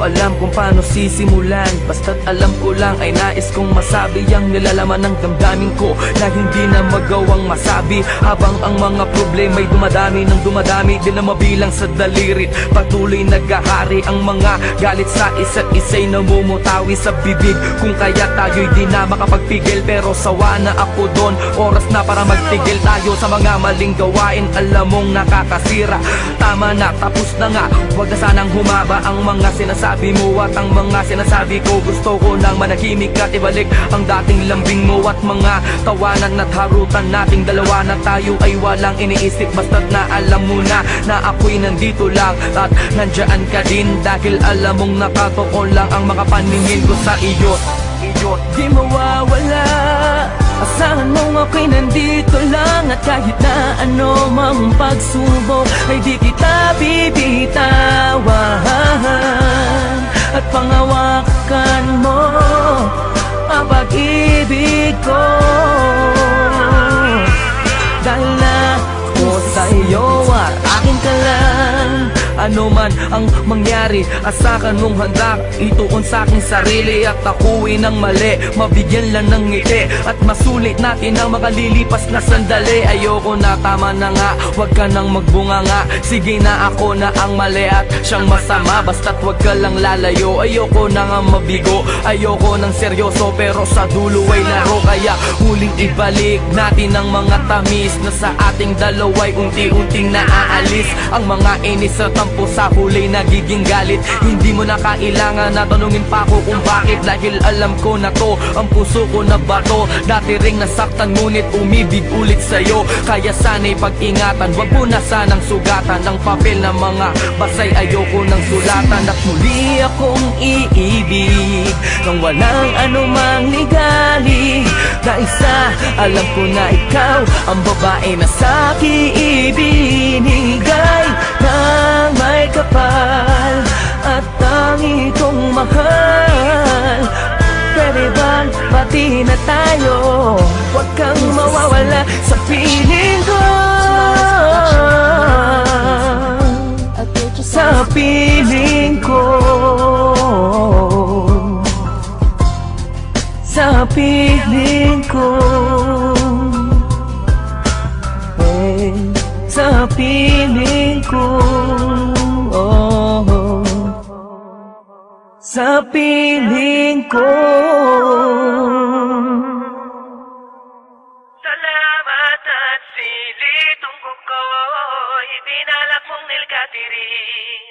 alam kung paano sisimulan. Basta't alam ko lang ay nais kong masabi Ang nilalaman ng damdamin ko. Na hindi na magawang masabi Habang ang mga problema'y dumadami ng dumadami Di na mabilang sa dalirit. Patuloy naghahari ang mga galit sa isa't isa'y namumutawi sa bibig. Kung kaya tayo'y di na makapagpigil Pero sawa na ako doon. Oras na para magtigil tayo sa mga maling gawain. Alam mong nakakasira. Tama na, tapos na nga. Huwag na sanang humaba ang mga sinasabi mo At ang mga sinasabi ko Gusto ko nang manahimik at ibalik Ang dating lambing mo at mga tawanan at harutan nating dalawa Na tayo ay walang iniisip Basta't na alam mo na Na ako'y nandito lang At nandyan ka din Dahil alam mong nakatoon lang Ang mga paningin ko sa iyo. Di ako'y nandito lang At kahit na ano mang pagsubok Ay di kita bibitawan. At pangawakan mo Ang pag-ibig ko. Dahil na ako sa'yo at akin ka lang ano man ang mangyari Asakan mong handa Ituon sa aking sarili At ako'y ng mali. Mabigyan lang ng ngiti At masulit natin ang makalilipas na sandali. Ayoko na tama na nga Huwag ka nang magbunga nga. Sige na ako na ang mali At siyang masama. Basta't huwag ka lang lalayo Ayoko na nga mabigo. Ayoko ng seryoso Pero sa dulo ay laro. Kaya huling ibalik natin ang mga tamis Na sa ating dalaway Unti-unting naaalis. Ang mga inis at tampo sa huli nagiging galit. Hindi mo na kailangan na tanungin pa ako kung bakit. Dahil alam ko na to, ang puso ko na bato. Dati ring nasaktan ngunit umibig ulit sa'yo. Kaya sana'y pag-ingatan, wag mo na sanang sugatan. Ang papel na mga basay ayoko ng sulatan. At muli akong iibig Nang walang anumang ligali. Dahil sa alam ko na ikaw Ang babae na sa'kin pati na tayo. Huwag kang mawawala sa piling ko. Sa piling ko. Sa piling ko. Sa piling ko. Sa piling ko تستكبرين